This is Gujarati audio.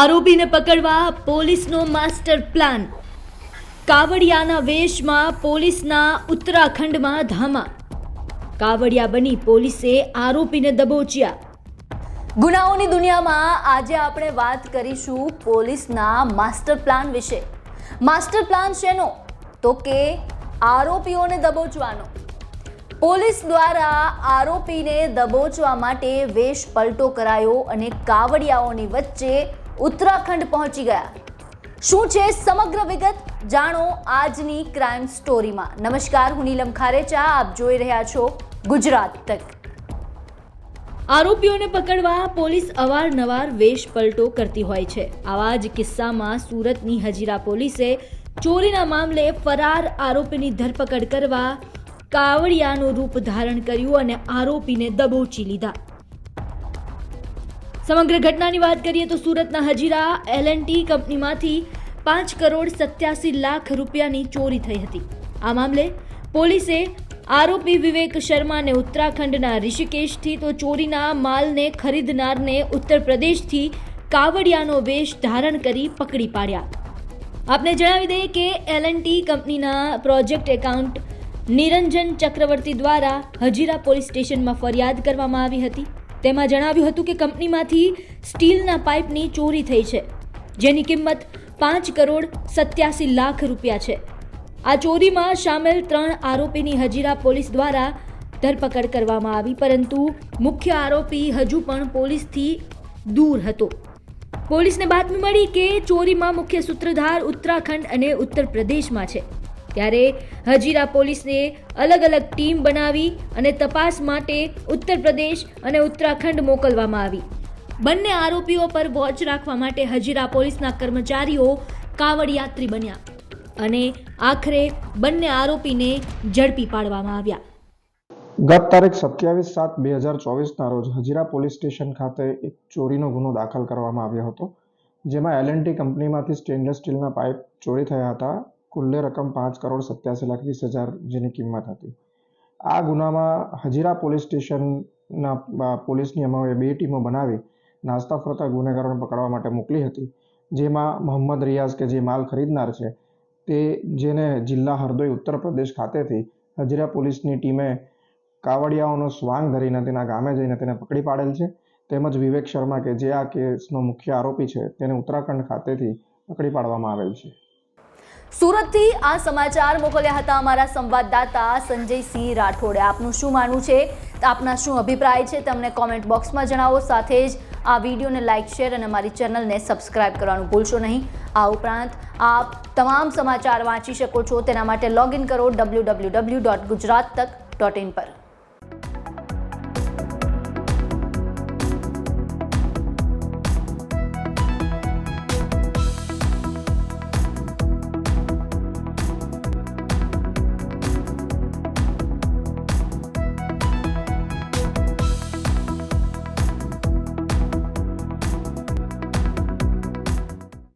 આરોપીને પકડવા પોલીસનો માસ્ટર પ્લાન. કાવડિયાના વેશમાં પોલીસના ઉત્તરાખંડમાં ધામા. કાવડિયા બની પોલીસે આરોપીને દબોચ્યા. ગુનાઓની દુનિયામાં આજે આપણે વાત કરીશું પોલીસના માસ્ટર પ્લાન વિશે. માસ્ટર પ્લાન શેનો? તો કે આરોપીઓને દબોચવાનો. પોલીસ દ્વારા આરોપીને દબોચવા માટે વેશ પલટો કરાયો અને કાવડિયાઓની વચ્ચે ઉત્તરાખંડ પહોંચી ગયા. શું છે સમગ્ર વિગત? જાણો આજની ક્રાઇમ સ્ટોરીમાં નમસ્કાર, હું નીલમ ખારેચા. આપ જોઈ રહ્યા છો ગુજરાત તક. આરોપીઓને પકડવા પોલીસ અવારનવાર વેશ પલટો કરતી હોય છે. આવા જ કિસ્સામાં સુરતની હજીરા પોલીસે ચોરીના મામલે ફરાર આરોપીની ધરપકડ કરવા કાવડિયાનું રૂપ ધારણ કર્યું અને આરોપીને દબોચી લીધા. સમગ્ર ઘટનાની વાત કરીએ તો સુરતના હજીરા એલએનટી કંપનીમાંથી પાંચ કરોડ સત્યાસી લાખ રૂપિયાની ચોરી થઈ હતી. આ મામલે પોલીસે આરોપી વિવેક શર્માને ઉત્તરાખંડના ઋષિકેશથી તો ચોરીના માલને ખરીદનારને ઉત્તર પ્રદેશથી કાવડિયાનો વેશ ધારણ કરી પકડી પાડ્યા. આપને જણાવી દઈએ કે એલએનટી કંપનીના પ્રોજેક્ટ એકાઉન્ટ નિરંજન ચક્રવર્તી દ્વારા હજીરા પોલીસ સ્ટેશનમાં ફરિયાદ કરવામાં આવી હતી. તેમાં જણાવ્યું હતું કે કંપનીમાંથી સ્ટીલના પાઇપની ચોરી થઈ છે, જેની કિંમત પાંચ કરોડ સત્યાસી લાખ રૂપિયા છે. આ ચોરીમાં સામેલ ત્રણ આરોપીની હજીરા પોલીસ દ્વારા ધરપકડ કરવામાં આવી, પરંતુ મુખ્ય આરોપી હજુ પણ પોલીસથી દૂર હતો. પોલીસને બાતમી મળી કે ચોરીમાં મુખ્ય સૂત્રધાર ઉત્તરાખંડ અને ઉત્તર પ્રદેશમાં છે. ત્યારે હજીરા પોલીસે અલગ અલગ ટીમ બનાવી અને તપાસ માટે ઉત્તર પ્રદેશ અને ઉત્તરાખંડ મોકલવામાં આવી. બંને આરોપીઓ પર વોચ રાખવા માટે હજીરા પોલીસના કર્મચારીઓ કાવડયાત્રી બન્યા અને આખરે બંને આરોપીને ઝડપી પાડવામાં આવ્યા. ગત તારીખ સત્યાવીસ સાત બે હજાર ચોવીસના રોજ હજીરા પોલીસ સ્ટેશન ખાતે એક ચોરીનો ગુનો દાખલ કરવામાં આવ્યો હતો, જેમાં એલએનટી કંપનીમાંથી સ્ટેનલેસ સ્ટીલના પાઇપ ચોરી થયા હતા. કુલ્લે રકમ પાંચ કરોડ સત્યાસી લાખ વીસ હજાર જેની કિંમત હતી. આ ગુનામાં હજીરા પોલીસ સ્ટેશનના પોલીસની અમાવે બે ટીમો બનાવી નાસ્તા ફરતા ગુનેગારોને પકડવા માટે મોકલી હતી. જેમાં મોહમ્મદ રિયાઝ કે જે માલ ખરીદનાર છે, તે જેને જિલ્લા હરદોઈ ઉત્તર પ્રદેશ ખાતેથી હજીરા પોલીસની ટીમે કાવડિયાઓનો સ્વાંગ ધરીને તેના ગામે જઈને તેને પકડી પાડેલ છે. તેમજ વિવેક શર્મા કે જે આ કેસનો મુખ્ય આરોપી છે, તેને ઉત્તરાખંડ ખાતેથી પકડી પાડવામાં આવેલ છે. સુરતથી આ સમાચાર મોકલ્યા હતા અમારા સંવાદદાતા સંજયસિંહ રાઠોડે. આપનું શું માનવું છે? આપના શું અભિપ્રાય છે? તમને કોમેન્ટ બોક્સમાં જણાવો. સાથે જ આ વિડીયોને લાઇક શેર અને અમારી ચેનલને સબસ્ક્રાઇબ કરવાનું ભૂલશો નહીં. આ ઉપરાંત આપ તમામ સમાચાર વાંચી શકો છો. તેના માટે લોગિન કરો W W W dot Gujarat Tak dot in પર.